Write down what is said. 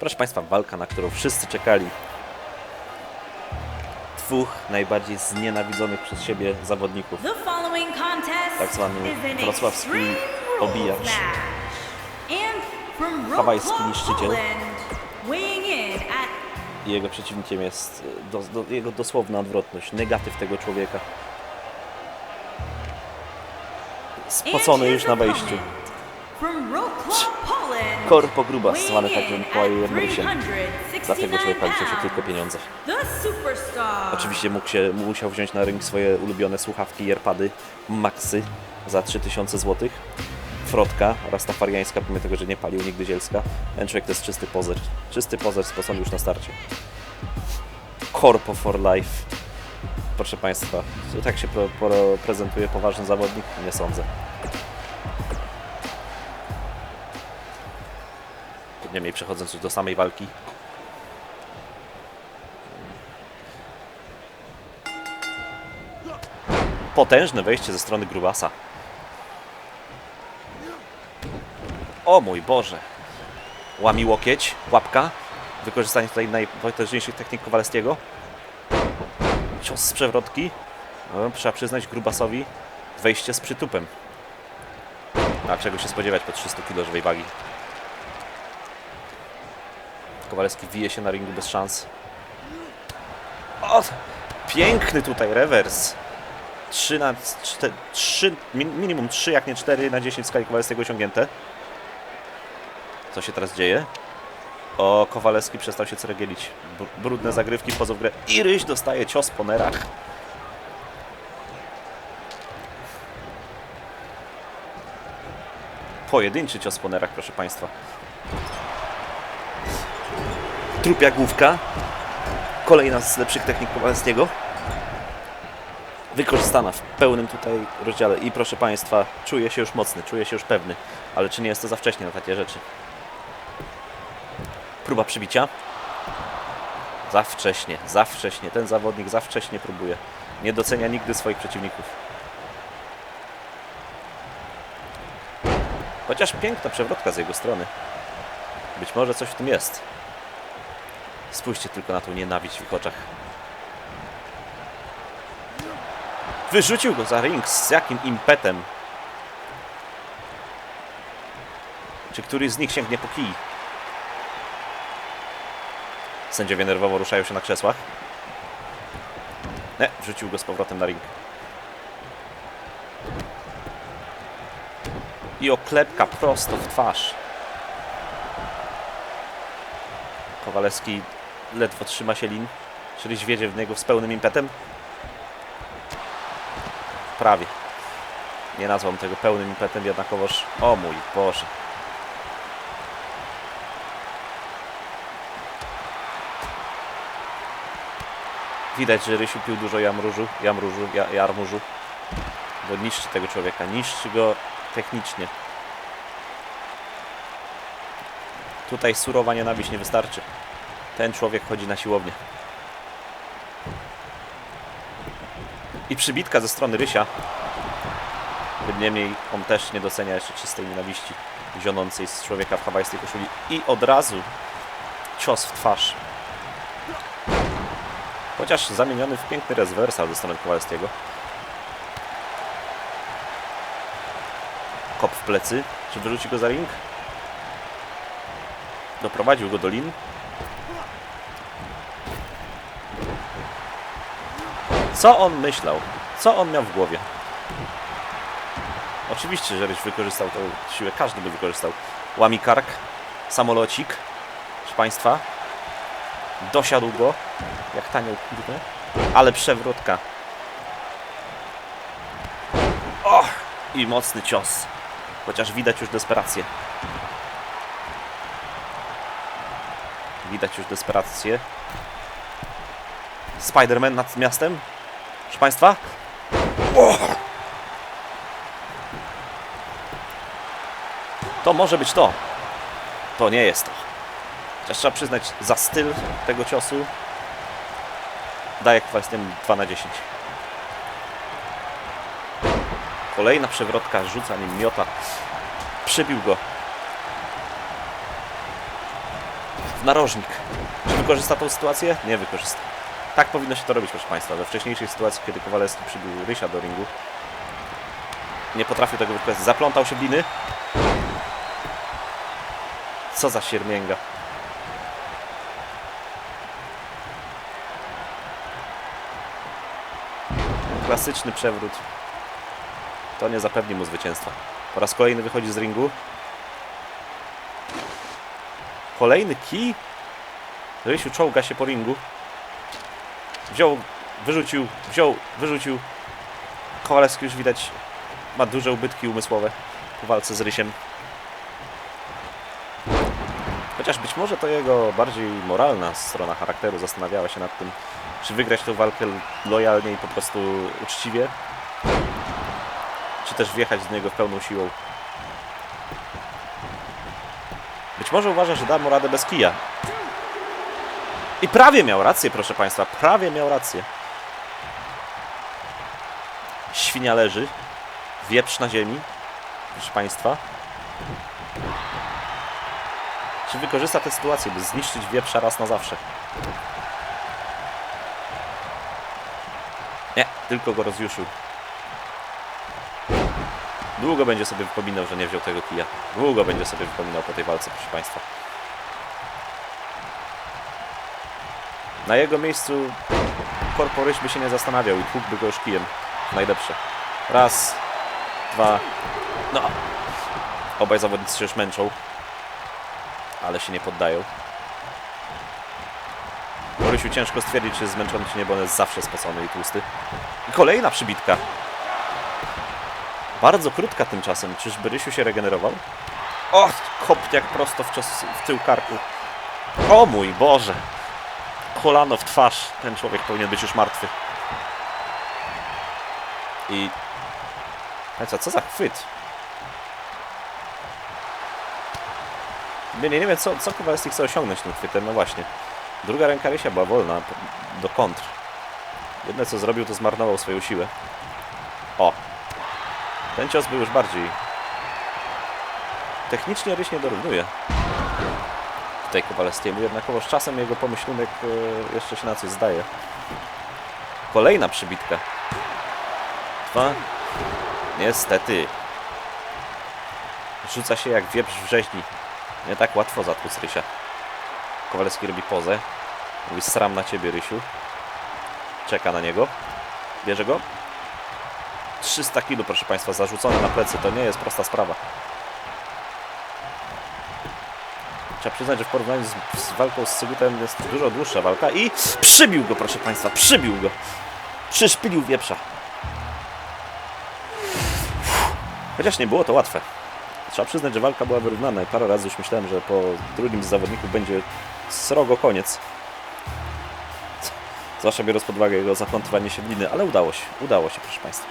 Proszę Państwa, walka, na którą wszyscy czekali. Dwóch najbardziej znienawidzonych przez siebie zawodników. Tak zwany wrocławski obijacz. Hawajski niszczyciel. I jego przeciwnikiem jest y, do, do, jego dosłowna odwrotność, negatyw tego człowieka. Spocony już na wejściu. Korpo Grubas, zwany weighing także Mikołajem Rysiem. 369 Dla tego człowieka liczą się tylko pieniądze. Oczywiście mógł się, musiał wziąć na ring swoje ulubione słuchawki i AirPady Maxy za 3000 zł. Frotka rastafariańska, pomimo tego, że nie palił nigdy zielska. Ten człowiek to jest czysty pozer. Czysty pozer spocony już na starcie. Corpo for life. Proszę Państwa, tak się pro, pro, prezentuje poważny zawodnik? Nie sądzę. Niemniej przechodząc już do samej walki, Potężne wejście ze strony Grubasa. O mój Boże. Łami łokieć, łapka. Wykorzystanie tutaj najpotężniejszych technik Kowalskiego. Cios z przewrotki. No, trzeba przyznać Grubasowi wejście z przytupem. A czego się spodziewać po 300 kg żywej wagi. Kowalski wije się na ringu bez szans. O! Piękny tutaj rewers. 3 na 4, 3, minimum 3, jak nie 4 na 10 w skali Kowalskiego osiągnięte. Co się teraz dzieje? O, Kowalski przestał się ceregielić. Br- Brudne zagrywki wchodzą w grę. I Ryś dostaje cios po nerach. Pojedynczy cios po nerach, proszę Państwa. Trupia główka. Kolejna z lepszych technik Kowalskiego wykorzystana w pełnym tutaj rozdziale i proszę Państwa, czuję się już mocny, czuję się już pewny, ale czy nie jest to za wcześnie na takie rzeczy? Próba przybicia. Za wcześnie, za wcześnie. Ten zawodnik za wcześnie próbuje. Nie docenia nigdy swoich przeciwników. Chociaż piękna przewrotka z jego strony. Być może coś w tym jest. Spójrzcie tylko na tą nienawiść w ich oczach. Wyrzucił go za ring. Z jakim impetem? Czy któryś z nich sięgnie po kij? Sędziowie nerwowo ruszają się na krzesłach. Nie, wrzucił go z powrotem na ring. I oklepka prosto w twarz. Kowalewski ledwo trzyma się lin. Czyli wiedzie w niego z pełnym impetem. Prawie. Nie nazwam tego pełnym impetem, jednakowoż... O mój Boże. Widać, że Rysiu pił dużo jamrużu, jamrużu, ja, jarmużu. Bo niszczy tego człowieka, niszczy go technicznie. Tutaj surowa nienawiść nie wystarczy. Ten człowiek chodzi na siłownię. I przybitka ze strony Rysia. Tym niemniej on też nie docenia jeszcze czystej nienawiści zionącej z człowieka w hawajskiej koszuli. I od razu cios w twarz. Chociaż zamieniony w piękny rezwersal ze strony Kowalskiego. Kop w plecy. Czy wyrzuci go za ring? Doprowadził go do lin. Co on myślał? Co on miał w głowie? Oczywiście, że Ryś wykorzystał tę siłę, każdy by wykorzystał. Łami kark, samolocik, proszę Państwa. Dosiadł go, jak tanio, kurde. Ale przewrotka. Och! I mocny cios. Chociaż widać już desperację. Widać już desperację. Spider-Man nad miastem. Proszę Państwa. To może być to. To nie jest to. Chociaż trzeba przyznać, za styl tego ciosu daję kwestię 2 na 10. Kolejna przewrotka, rzuca nim miota. Przybił go. narożnik. Czy wykorzysta tą sytuację? Nie wykorzysta. Tak powinno się to robić, proszę Państwa. We wcześniejszej sytuacji, kiedy Kowalewski przybił Rysia do ringu, nie potrafił tego wykorzystać. Zaplątał się w liny. Co za siermięga. Klasyczny przewrót. To nie zapewni mu zwycięstwa. Po raz kolejny wychodzi z ringu. Kolejny kij. Rysiu czołga się po ringu. Wziął, wyrzucił, wziął, wyrzucił. Kowalewski już widać ma duże ubytki umysłowe po walce z Rysiem. Chociaż być może to jego bardziej moralna strona charakteru zastanawiała się nad tym, czy wygrać tę walkę lojalnie i po prostu uczciwie, czy też wjechać z niego pełną siłą. Być może uważa, że da mu radę bez kija. I prawie miał rację, proszę Państwa, prawie miał rację. Świnia leży, wieprz na ziemi, proszę Państwa. Czy wykorzysta tę sytuację, by zniszczyć wieprza raz na zawsze? Nie, tylko go rozjuszył. Długo będzie sobie wypominał, że nie wziął tego kija. Długo będzie sobie wypominał po tej walce, proszę Państwa. Na jego miejscu Korporyś by się nie zastanawiał i tłukłby go już kijem. Najlepsze. Raz, dwa, no. Obaj zawodnicy się już męczą. Ale się nie poddają. Korysiu ciężko stwierdzić, czy jest zmęczony, czy nie, bo on jest zawsze spocony i tłusty. I kolejna przybitka. Bardzo krótka tymczasem. Czyżby Rysiu się regenerował? O, kopniak prosto w, cios, w tył karku. O mój Boże. Kolano w twarz. Ten człowiek powinien być już martwy. I... Co, co za chwyt? Nie, nie, nie wiem, co, co Kowalski chce osiągnąć tym chwytem. No właśnie. Druga ręka Rysia była wolna do kontr. Jedne co zrobił, to zmarnował swoją siłę. O! Ten cios był już bardziej... Technicznie Ryś nie dorównuje tutaj jednakowoż czasem jego pomyślunek e, jeszcze się na coś zdaje. Kolejna przybitka. Dwa. Niestety. Rzuca się jak wieprz w rzeźni. Nie tak łatwo zatłuc Rysia. Kowalewski robi pozę. Mówi sram na ciebie, Rysiu. Czeka na niego. Bierze go. 300 kg, proszę Państwa, zarzucone na plecy. To nie jest prosta sprawa. Trzeba przyznać, że w porównaniu z, z walką z Sygutem jest dużo dłuższa walka i przybił go, proszę Państwa, przybił go. Przyszpilił wieprza. Chociaż nie było to łatwe. Trzeba przyznać, że walka była wyrównana i parę razy już myślałem, że po drugim z zawodników będzie srogo koniec. Zwłaszcza biorąc pod uwagę jego zaplątywanie się w liny, ale udało się, udało się, proszę Państwa.